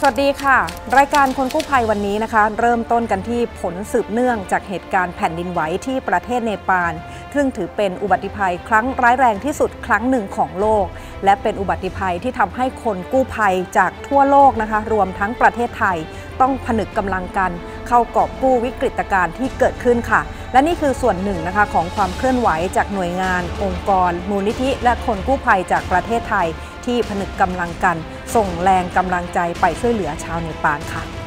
สวัสดีค่ะ รายการคนกู้ภัยวันนี้นะคะ เริ่มต้นกันที่ผลสืบเนื่องจากเหตุการณ์แผ่นดินไหวที่ประเทศเนปาลซึ่งถือเป็นอุบัติภัยครั้งร้ายแรงที่สุดครั้งหนึ่งของโลก และเป็นอุบัติภัยที่ทำให้คนกู้ภัยจากทั่วโลกนะคะ รวมทั้งประเทศไทย ต้องผนึกกำลังกัน เข้ากอบกู้วิกฤตการณ์ที่เกิดขึ้นค่ะ และนี่คือส่วนหนึ่งนะคะของความเคลื่อนไหวจากหน่วยงาน องค์กร มูลนิธิ และคนกู้ภัยจากประเทศไทย ที่ผนึกกำลังกัน ส่งแรงกำลังใจไปช่วยเหลือชาวเนปาลค่ะ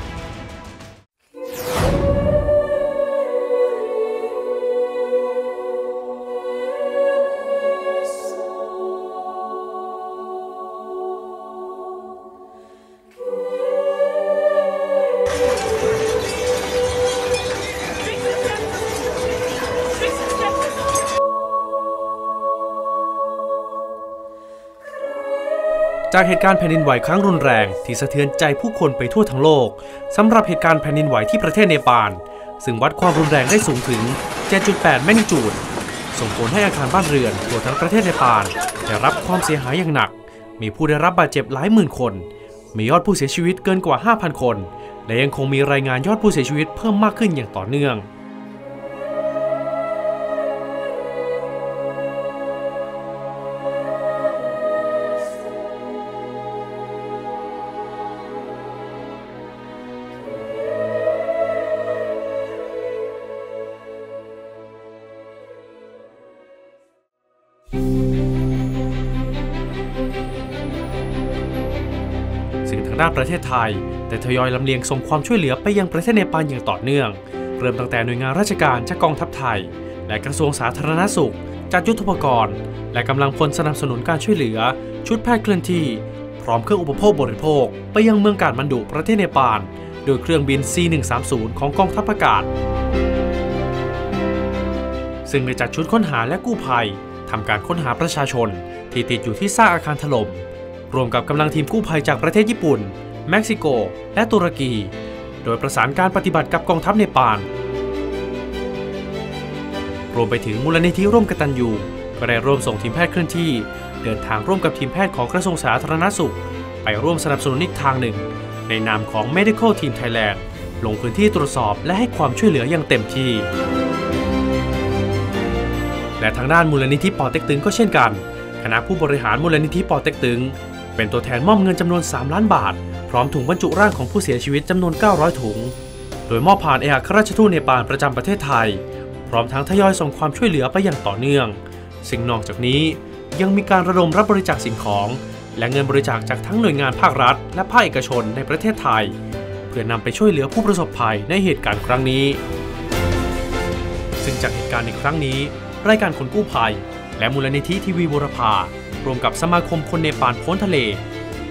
จากเหตุการณ์แผ่นดินไหวครั้งรุนแรงที่สะเทือนใจผู้คนไปทั่วทั้งโลกสำหรับเหตุการณ์แผ่นดินไหวที่ประเทศเนปาลซึ่งวัดความรุนแรงได้สูงถึง 7.8 แมกนิจูด ส่งผลให้อาคารบ้านเรือนทั่วทั้งประเทศเนปาลได้รับความเสียหายอย่างหนัก มีผู้ได้รับบาดเจ็บหลายหมื่นคน มียอดผู้เสียชีวิตเกินกว่า 5,000 คน และยังคงมีรายงานยอดผู้เสียชีวิตเพิ่มมากขึ้นอย่างต่อเนื่อง ด้านประเทศไทยได้ทยอยลำเลียงส่งความช่วยเหลือไปยังประเทศเนปาลอย่างต่อเนื่อง เริ่มตั้งแต่หน่วยงานราชการจากกองทัพไทย และกระทรวงสาธารณสุขจัดยุทธปกรณ์ และกำลังพลสนับสนุนการช่วยเหลือ ชุดแพทย์เคลื่อนที่ พร้อมเครื่องอุปโภคบริโภค ไปยังเมืองกาดมันดุประเทศเนปาลโดยเครื่องบิน C130 ของกองทัพอากาศ ซึ่งได้จัดชุดค้นหาและกู้ภัยทำการค้นหาประชาชน ที่ติดอยู่ที่ซากอาคารถล่ม รวมกับกำลังทีมกู้ภัยจากประเทศญี่ปุ่น เม็กซิโก และตุรกี โดยประสานการปฏิบัติกับกองทัพเนปาล รวมไปถึงมูลนิธิร่วมกตัญญูก็ได้ร่วมส่งทีมแพทย์เคลื่อนที่ เดินทางร่วมกับทีมแพทย์ของกระทรวงสาธารณสุข ไปร่วมสนับสนุนอีกทางหนึ่ง ในนามของ Medical Team Thailand ลงพื้นที่ตรวจสอบและให้ความช่วยเหลืออย่างเต็มที่ และทางด้านมูลนิธิปอเต็กตึงก็เช่นกัน คณะผู้บริหารมูลนิธิปอเต็กตึง เป็นตัวแทนมอบเงินจำนวน 3 ล้านบาท พร้อมถุงบรรจุร่างของผู้เสียชีวิตจำนวน 900 ถุง โดยมอบผ่านเอกอัครราชทูตเนปาลประจำประเทศไทย พร้อมทั้งทยอยส่งความช่วยเหลือไปอย่างต่อเนื่องสิ่งนอกจากนี้ยังมีการระดมรับบริจาคสิ่งของ และเงินบริจาคจากทั้งหน่วยงานภาครัฐ และภาคเอกชนในประเทศไทย เพื่อนำไปช่วยเหลือผู้ประสบภัยในเหตุการณ์ครั้งนี้ ซึ่งจากเหตุการณ์ในครั้งนี้ รายการคนกู้ภัย และมูลนิธิทีวีบุรพา รวมกับสมาคมคนเนปาลพ้นทะเล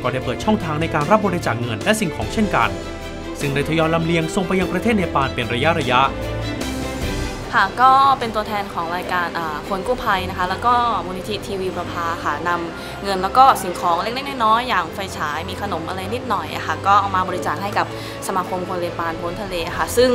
ก็ได้เปิดช่องทางในการรับบริจาคเงินและสิ่งของเช่นกัน ซึ่งได้ทยอยลำเลียงส่งไปยังประเทศเนปาลเป็นระยะระยะค่ะก็เป็นตัวแทนของรายการอ่าคนกู้ภัยนะคะ แล้วก็มูลนิธิทีวีประภาค่ะนำเงินแล้วก็สิ่งของเล็กๆน้อยๆอย่างไฟฉายมีขนมอะไรนิดหน่อยะค่ะก็เอามาบริจาคให้กับสมาคมคนเลปานพ้นทะเลค่ะ ซึ่ง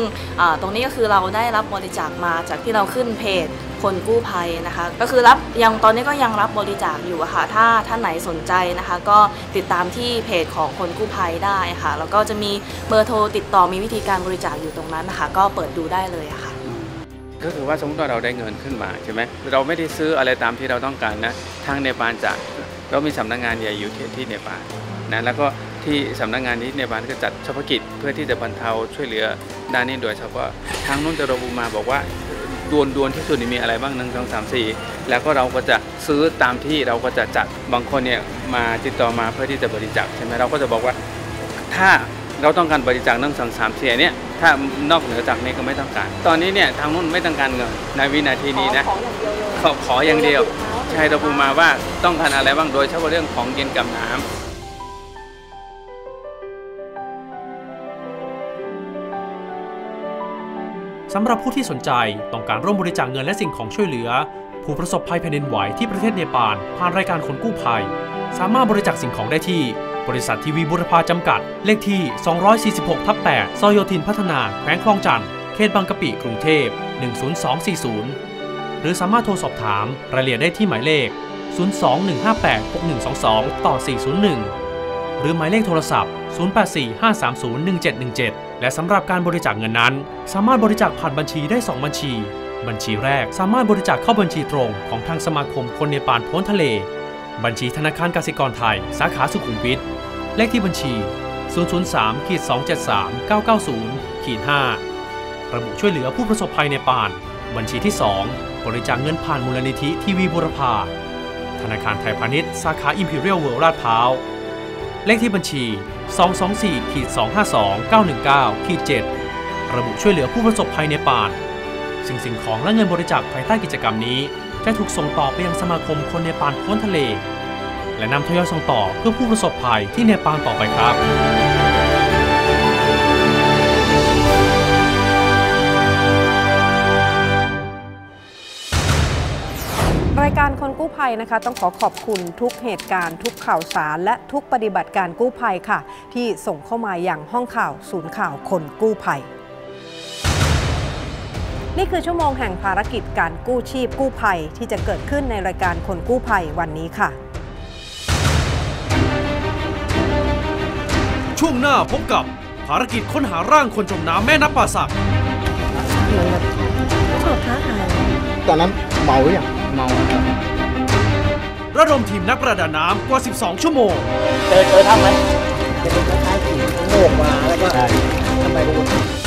ตรงนี้ก็คือเราได้รับบริจาคมาจากที่เราขึ้นเพจ คนกู้ภัยนะคะ ก็คือรับยังตอนนี้ก็ยังรับบริจาคอยู่ะค่ะ ถ้าท่านไหนสนใจนะคะ ก็ติดตามที่เพจของคนกู้ภัยได้ค่ะ แล้วก็จะมีเบอร์โทรติดต่อมีวิธีการบริจาคอยู่ตรงนั้นนะคะ ก็เปิดดูได้เลยะค่ะก็คือว่าสมมติว่าเราได้เงินขึ้นมาใช่ไหมเราไม่ได้ซื้ออะไรตามที่เราต้องการนะทางเนปาลจะเรามีสำนักงานใหญ่อยู่ที่ที่เนปาลนะแล้วก็ที่สำนักงานที่เนปาลก็จัดเฉพาะกิจเพื่อที่จะบรรเทาช่วยเหลือด้านนี้โดยเฉพาะทางนู้นจะระบุมาบอกว่า ดวนดวนที่สุดนี่มีอะไรบ้างหนึ่งสองสามสี่แล้วก็เราก็จะซื้อตามที่เราก็จะจัดบางคนเนี่ยมาติดต่อมาเพื่อที่จะบริจาคใช่ไหมเราก็จะบอกว่าถ้าเราต้องการบริจาคหนึ่งสองสามเสียเนี่ยถ้านอกเหนือจากนี้ก็ไม่ต้องการ ตอนนี้เนี่ยทางนู้นไม่ต้องการเงินในวินาทีนี้นะขอขออย่างเดียวใช่เราพูดมาว่าต้องการอะไรบ้างโดยเฉพาะเรื่องของเย็นกับน้ำ สำหรับผู้ที่สนใจต้องการร่วมบริจาคเงินและสิ่งของช่วยเหลือ ผู้ประสบภัยแผ่นดินไหวที่ประเทศเนปาลผ่านรายการคนกู้ภัย สามารถบริจาคสิ่งของได้ที่ บริษัททีวีบุรพาจำกัด เลขที่ 246ทับ8ซอยโยธินพัฒนา แขวงคลองจันทน์เขตบางกะปิกรุงเทพ 10240 หรือสามารถโทรสอบถามรายละเอียดได้ที่หมายเลข 021586122 ต่อ 401 หรือหมายเลขโทรศัพท์ 0845301717 และสำหรับการบริจาคเงินนั้น สามารถบริจาคผ่านบัญชีได้ 2 บัญชี บัญชีแรกสามารถบริจาคเข้าบัญชีตรงของทางสมาคมคนเนปาลพ้นทะเล บัญชีธนาคารกสิกรไทย สาขาสุขุมวิทเลขที่บัญชี 003ขีด273 990ขีด5ระบุช่วยเหลือผู้ประสบภัยเนปาลบัญชีที่ 2 บริจาคเงินผ่านมูลนิธิทีวีบุรพาธนาคารไทยพาณิชย์ สาขา Imperial World ลาดพร้าว เลขที่บัญชี 224ขีด252 919ขีด7ระบุช่วยเหลือผู้ประสบภัยในป่านสิ่งสิ่งของและเงินบริจาคภายใต้กิจกรรมนี้ จะถูกส่งต่อไปยังสมาคมคนในปานพ้นทะเล และนำทยอยส่งต่อเพื่อผู้ประสบภัยที่เนปาลต่อไปครับ รายการคนกู้ภัยนะคะ ต้องขอขอบคุณทุกเหตุการณ์ทุกข่าวสาร และทุกปฏิบัติการกู้ภัยค่ะ ที่ส่งเข้ามาอย่างห้องข่าวศูนย์ข่าวคนกู้ภัย นี่คือชั่วโมงแห่งภารกิจการกู้ชีพกู้ภัยที่จะเกิดขึ้นในรายการคนกู้ภัยวันนี้ค่ะ ช่วงหน้าพบกับภารกิจค้นหาร่างคนจมน้ำแม่น้ำป่าสักตอนนั้นเมาหรือยัง เมาครับระดมทีมนักประดาน้ำกว่า 12 ชั่วโมง เจอเจอทำไหมจะเป็นคล้ายๆผีโงกมาแล้วก็ทำไมรู้